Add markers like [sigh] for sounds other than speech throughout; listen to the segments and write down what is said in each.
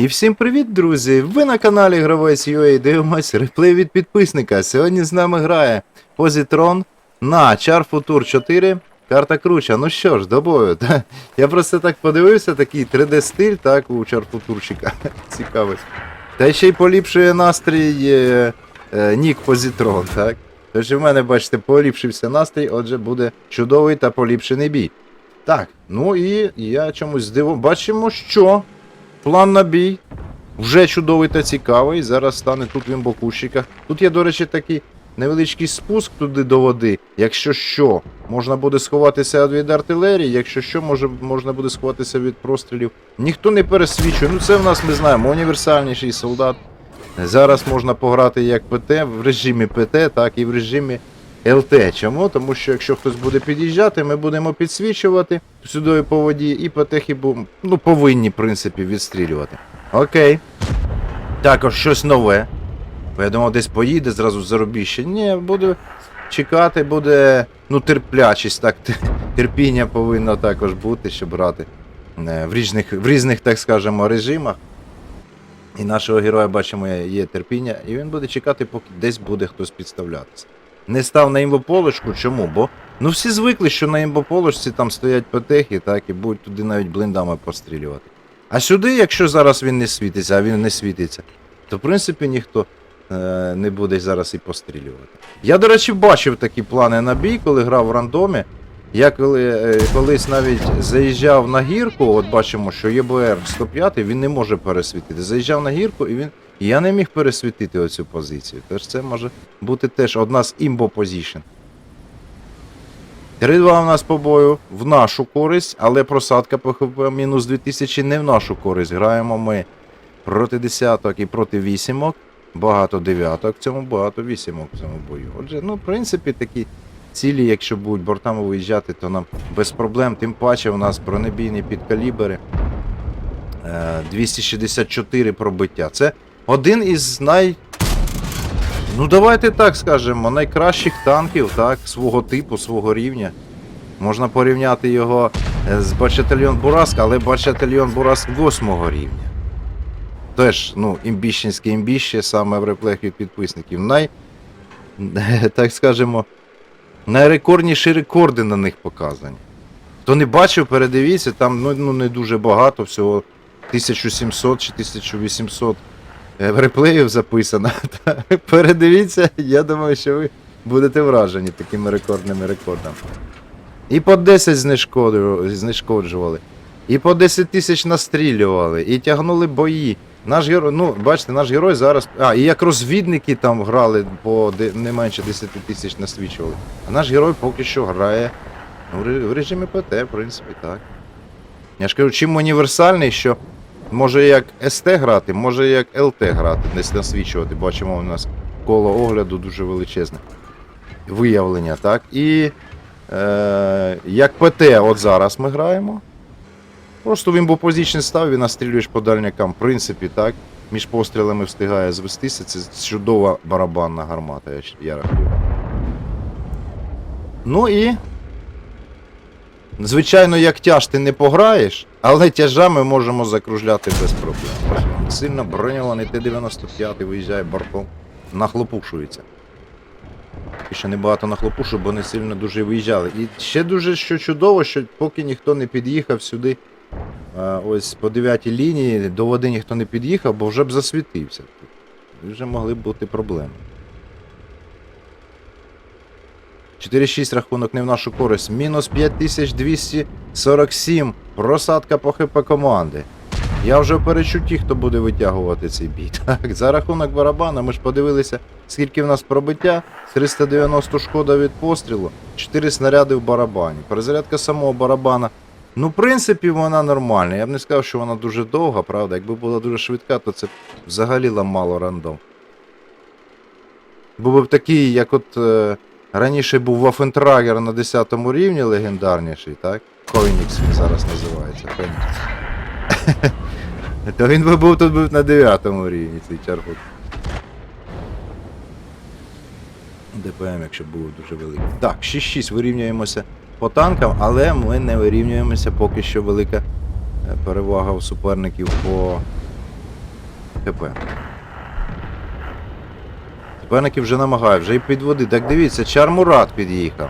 І всім привіт, друзі! Ви на каналі Гравець UA дивимось реплей від підписника. Сьогодні з нами грає Позітрон на Char Futur 4. Карта круча. Ну що ж, до бою. Та, Я просто так подивився, такий 3D стиль, так, у Futurчика. [laughs] Цікавий. Та ще й поліпшує настрій е, е, Нік Позітрон, так? Тож в мене, бачите, поліпшився настрій, отже, буде чудовий та поліпшений бій. Так, ну і я чомусь здивував. Бачимо, що план на бій вже чудовий та цікавий. Зараз стане тут він в кущиках. Тут є, до речі, такий невеличкий спуск туди до води. Якщо що, можна буде сховатися від артилерії, якщо що, може, можна буде сховатися від прострілів. Ніхто не пересвічує. Ну це в нас ми знаємо, універсальніший солдат. Зараз можна пограти як ПТ в режимі ПТ, так і в режимі ЛТ. Чому? Тому що якщо хтось буде під'їжджати, ми будемо підсвічувати сюди по воді, і ПТХи бу- ну, повинні, в принципі, відстрілювати. Окей. Також щось нове. Бо я думав, десь поїде зразу заробіще. Ні, буде чекати, буде ну, терплячість, так, терпіння повинно також бути, щоб грати е, в різних, в різних, так скажемо, режимах. І нашого героя бачимо є терпіння, і він буде чекати, поки десь буде хтось підставлятися. Не став на імбополочку, чому? Бо ну всі звикли, що на імбополочці там стоять петехи, так, і будуть туди навіть блиндами пострілювати. А сюди, якщо зараз він не світиться, а він не світиться, то в принципі ніхто е, не буде зараз і пострілювати. Я, до речі, бачив такі плани на бій, коли грав в рандомі. Я коли, е, колись навіть заїжджав на гірку, от бачимо, що ЄБР 105 він не може пересвітити. Заїжджав на гірку і він. Я не міг пересвітити оцю позицію. Тож це може бути теж одна з імбо позішн. 3-2 у нас по бою в нашу користь, але просадка по ХП мінус 2000 не в нашу користь. Граємо ми проти десяток і проти вісімок. Багато дев'яток в цьому, багато вісімок в цьому бою. Отже, ну, в принципі, такі цілі, якщо будуть бортами виїжджати, то нам без проблем. Тим паче у нас бронебійні підкалібери. Е, 264 пробиття. Це один із най. Ну, давайте так скажемо, найкращих танків, так, свого типу, свого рівня. Можна порівняти його е, з Бачатальйон Бураск, але Бачатальйон Бураск 8 рівня. Теж, ну, імбіщенське імбіще, саме в реплех підписників. Най, [laughs] так скажемо, найрекордніші рекорди на них показані. Хто не бачив, передивіться, там ну, ну, не дуже багато, всього 1700 чи 1800 е, реплеїв записано. [laughs] Передивіться, я думаю, що ви будете вражені такими рекордними рекордами. І по 10 знешкоджували, знешкоджували, і по 10 тисяч настрілювали, і тягнули бої. Наш герой, ну, бачите, наш герой зараз. А, і як розвідники там грали, по не менше 10 тисяч насвічували. А наш герой поки що грає ну, в режимі ПТ, в принципі, так. Я ж кажу, чим універсальний, що може як СТ грати, може як ЛТ грати, десь насвічувати. Бачимо, у нас коло огляду дуже величезне. Виявлення, так? І е, як ПТ, от зараз ми граємо. Просто він був позичний став і настрілюєш по дальнякам. В принципі, так. Між пострілами встигає звестися. Це чудова барабанна гармата, я рахую. Ну і. Звичайно, як тяж ти не пограєш, але тяжами можемо закружляти без проблем. Сильно броньований Т-95 виїжджає бортом, нахлопушується. І ще небагато нахлопушу, бо не сильно дуже виїжджали. І ще дуже що чудово, що поки ніхто не під'їхав сюди, ось по 9 лінії, до води ніхто не під'їхав, бо вже б засвітився. І вже могли б бути проблеми. 4-6 рахунок не в нашу користь. Мінус 5247. Просадка по ХП команди. Я вже перечутті, хто буде витягувати цей бій. [laughs] Так, за рахунок барабана ми ж подивилися, скільки в нас пробиття. 390 шкода від пострілу, 4 снаряди в барабані. Перезарядка самого барабана. Ну, в принципі, вона нормальна. Я б не сказав, що вона дуже довга, правда. Якби була дуже швидка, то це взагалі ламало рандом. Був б такий, як от е, раніше був Вафентрагер на 10 рівні легендарніший, так? Койнікс він зараз називається. Фенікс. [laughs] То він би був тут був на 9 рівні цей чархут. ДПМ, якщо був дуже великий. Так, 6-6 вирівнюємося по танкам, але ми не вирівнюємося поки що велика е, перевага у суперників по ХП. Суперники вже намагають, вже і підводи. Так дивіться, Чармурат під'їхав.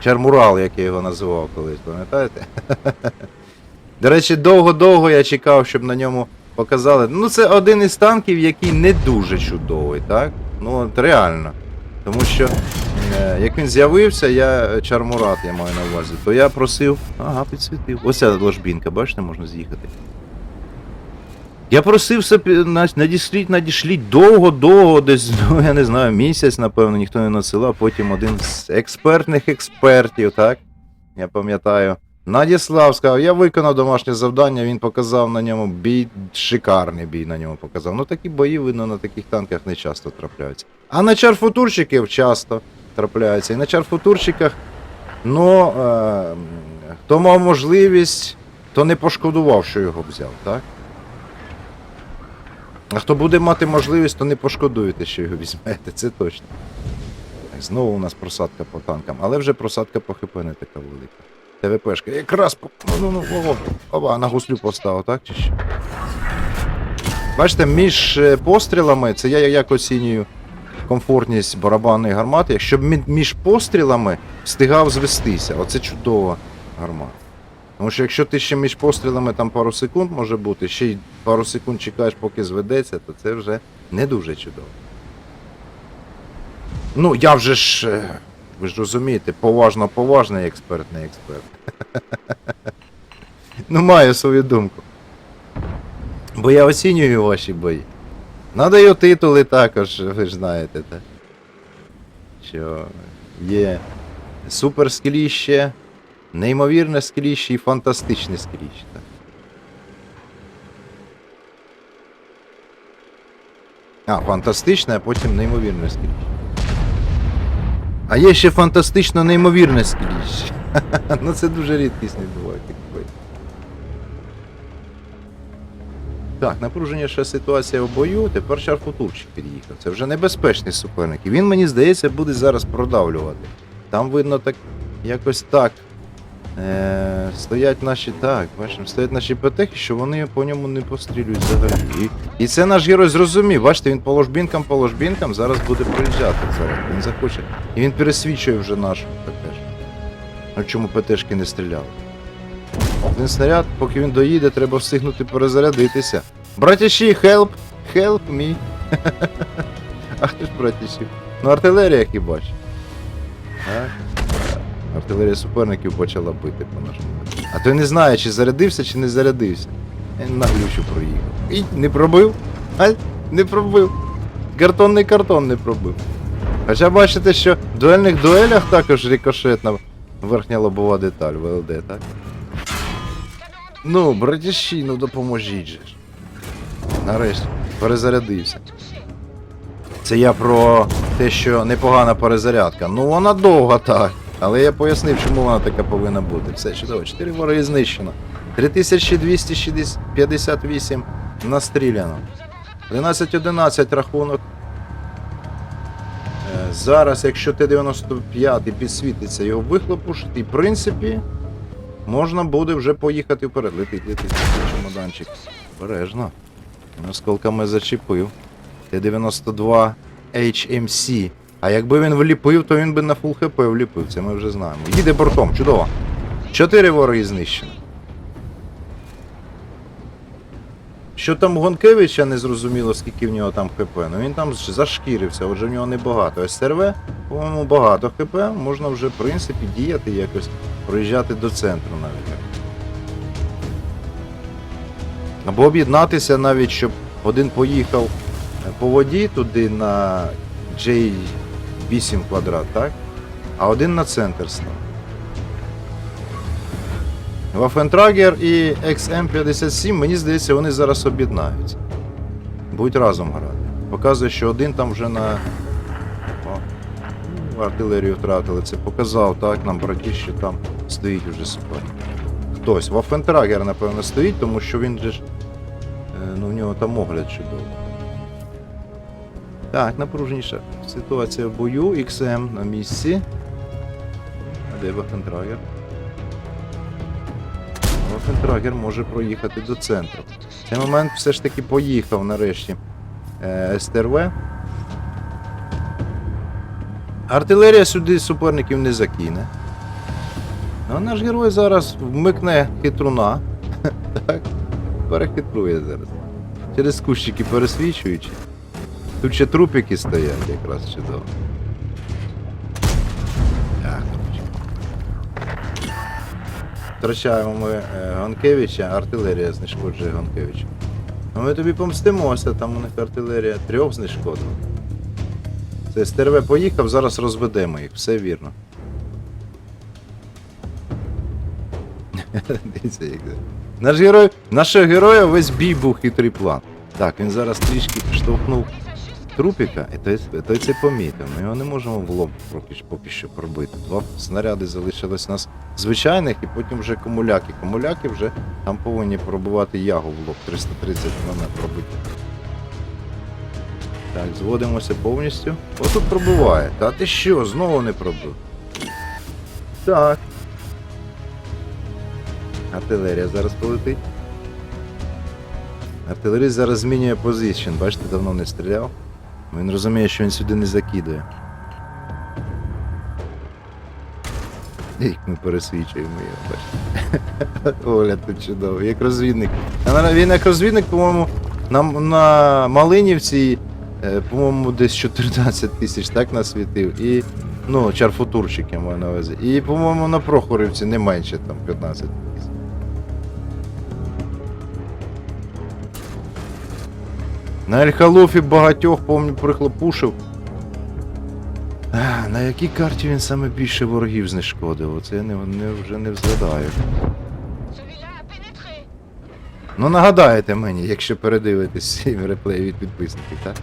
Чармурал, як я його називав колись, пам'ятаєте? [laughs] До речі, довго-довго я чекав, щоб на ньому показали. Ну, це один із танків, який не дуже чудовий, так? Ну, от реально. Тому що, е, як він з'явився, я Чармурат, я маю на увазі, то я просив. Ага, підсвітив. Ось ця ложбінка, бачите, можна з'їхати. Я просив собі на- надішліть, надішліть довго-довго, десь, [laughs] ну я не знаю, місяць, напевно, ніхто не надсилав. Потім один з експертних експертів, так? Я пам'ятаю. Надіслав, сказав, я виконав домашнє завдання, він показав на ньому бій, шикарний бій на ньому показав. Ну такі бої, видно, на таких танках не часто трапляються. А на чарфутурщиків часто трапляються. І на чарфутурщиках, ну, е, хто мав можливість, то не пошкодував, що його взяв, так? А хто буде мати можливість, то не пошкодуєте, що його візьмете, це точно. Так, Знову у нас просадка по танкам, але вже просадка по ХП не така велика. ТВПшка. Якраз по. Ну, ну, о, оба, на гуслю поставив, так чи що? Бачите, між е, пострілами, це я як оцінюю комфортність барабанної гармати, якщо між пострілами встигав звестися. Оце чудова гармата. Тому що якщо ти ще між пострілами там пару секунд може бути, ще й пару секунд чекаєш, поки зведеться, то це вже не дуже чудово. Ну, я вже ж. е, Ви ж розумієте, поважно поважний експерт, не експерт. [laughs] ну, маю свою думку. Бо я оцінюю ваші бої. Надаю титули також, ви ж знаєте? Що є супер скіліще, неймовірне скіліще і фантастичне скіліще. А, фантастичне, а потім неймовірне скіліще. А є ще фантастично неймовірне скіліще. [laughs] ну це дуже такі бої. Так, напруженіша ситуація в бою. Тепер Шарфутурчик під'їхав. Це вже небезпечний суперник. І він, мені здається, буде зараз продавлювати. Там видно так, якось так. Е, стоять наші. Так, бачимо, стоять наші петехи, що вони по ньому не пострілюють взагалі. І, це наш герой зрозумів. Бачите, він по ложбінкам, по ложбінкам зараз буде приїжджати зараз. Він захоче. І він пересвідчує вже нашу ПТшку. А чому ПТшки не стріляли? Один снаряд, поки він доїде, треба встигнути перезарядитися. Братіші, help! Help me! [laughs] а хто ж братіші? Ну артилерія хіба ж. Так? Артилерія суперників почала бити по нашому. А той не знає, чи зарядився, чи не зарядився. Він на глючу проїхав. І не пробив? А? Не пробив. Картонний картон не пробив. Хоча бачите, що в дуельних дуелях також рикошетна верхня лобова деталь ВЛД, так? Ну, братіші, ну допоможіть же. Нарешті, перезарядився. Це я про те, що непогана перезарядка. Ну вона довга так. Але я пояснив, чому вона така повинна бути. Все чудово. 4 вороги знищено. 3258 настріляно. 13-11 рахунок. Е, Зараз, якщо Т-95 підсвітиться його вихлопушить, і в принципі можна буде вже поїхати вперед. Летить, летить, чемоданчик. Бережно. Осколками зачепив. Т-92 HMC. А якби він вліпив, то він би на фул хп вліпив, це ми вже знаємо. Їде бортом, чудово. Чотири вороги знищено. Що там Гонкевича не зрозуміло, скільки в нього там хп. Ну він там зашкірився, отже в нього небагато. СРВ, по-моєму, багато хп, можна вже, в принципі, діяти якось, проїжджати до центру навіть. Або об'єднатися навіть, щоб один поїхав е, по воді туди на J8 квадрат, так? А один на центр став. Вафентрагер і XM57, мені здається, вони зараз об'єднаються. Будуть разом грати. Показує, що один там вже на. О, ну, артилерію втратили. Це показав, так, нам браті, що там стоїть уже суперник. Хтось. Вафентрагер, напевно, стоїть, тому що він же ж. е, Ну, в нього там огляд чудовий. Так, напруженіша ситуація в бою. XM на місці. А де Вафентрагер? Вафентрагер може проїхати до центру. В цей момент все ж таки поїхав нарешті е, СТРВ. Артилерія сюди суперників не закине. А наш герой зараз вмикне хитруна. [laughs] Так, перехитрує зараз. Через кущики пересвічуючи. Тут ще трупики стоять якраз чудово. Втрачаємо ми е, Гонкевича, артилерія знешкоджує Гонкевича. Ну ми тобі помстимося, там у них артилерія трьох знешкодила. Це СТРВ поїхав, зараз розведемо їх, все вірно. [laughs] Дивіться, як це. Наш герой, нашого героя весь бій був хитрий план. Так, він зараз трішки штовхнув трупіка, і той, той це помітив. Ми його не можемо в лоб поки, що- пробити. Два снаряди залишились у нас звичайних, і потім вже комуляки. Комуляки вже там повинні пробувати ягу в лоб. 330 км пробити. Так, зводимося повністю. О, тут пробиває. Та ти що, знову не пробив? Так. Артилерія зараз полетить. Артилеріст зараз змінює позицію. Бачите, давно не стріляв. Він розуміє, що він сюди не закидує. Як ми пересвічуємо його, бачите. [laughs] Оля тут чудово, як розвідник. Він як розвідник, по-моєму, на, на Малинівці, е, по-моєму, десь 14 тисяч так насвітив. І, ну, чарфутурщик я маю на увазі. І, по-моєму, на Прохорівці не менше там 15 тисяч. На Ельхалофі багатьох, помню, прихлопушив. А, на якій карті він саме більше ворогів знешкодив? Оце я не, не, вже не згадаю. Celui-là a pénétré. Ну нагадаєте мені, якщо передивитесь [laughs] цей реплей від підписників, так?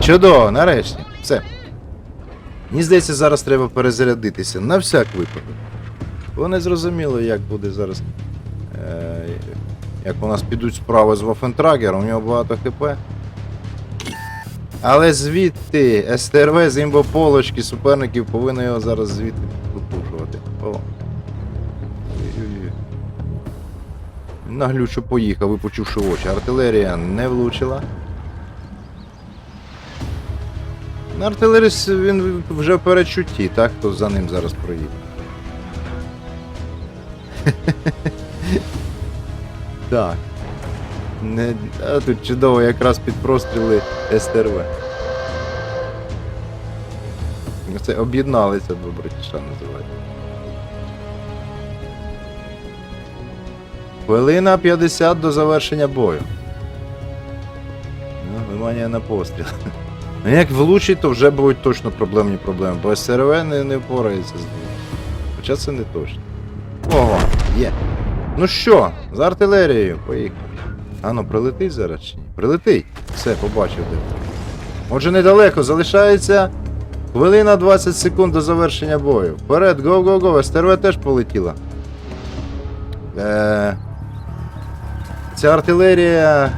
Чудово, нарешті. Все. Мені здається, зараз треба перезарядитися на всяк випадок. Бо не зрозуміло, як буде зараз. Е, як у нас підуть справи з Вафентрагером, у нього багато хп. Але звідти СТРВ з імбополочки суперників повинні його зараз звідти пропушувати. О. Наглючо поїхав, випучивши очі. Артилерія не влучила. На артилеріст він вже в перечутті, так? Хто за ним зараз проїде. [laughs] так. Не... А тут чудово якраз під простріли СТРВ. Це об'єдналися два братіша називається. Хвилина 50 до завершення бою. Ну, внимание на постріл. Ну як влучить, то вже будуть точно проблемні проблеми, бо СРВ не, не впорається з ним. Хоча це не точно. Ого, є. Ну що, з артилерією, поїхали. А ну, прилетить зараз чи ні? Прилетить. Все, побачив де. Отже, недалеко залишається хвилина 20 секунд до завершення бою. Вперед, го-го-го, СТРВ теж полетіла. Е, Ця артилерія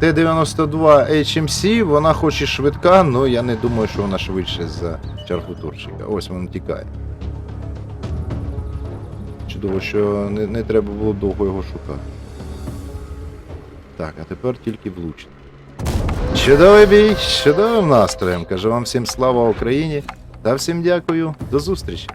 Т-92 HMC, вона хоч і швидка, але я не думаю, що вона швидше за чарфутурщика. Ось вона тікає. Чудово, що не, не треба було довго його шукати. Так, а тепер тільки влучно. Чудовий бій, чудовим настроєм. Кажу вам всім слава Україні та всім дякую. До зустрічі!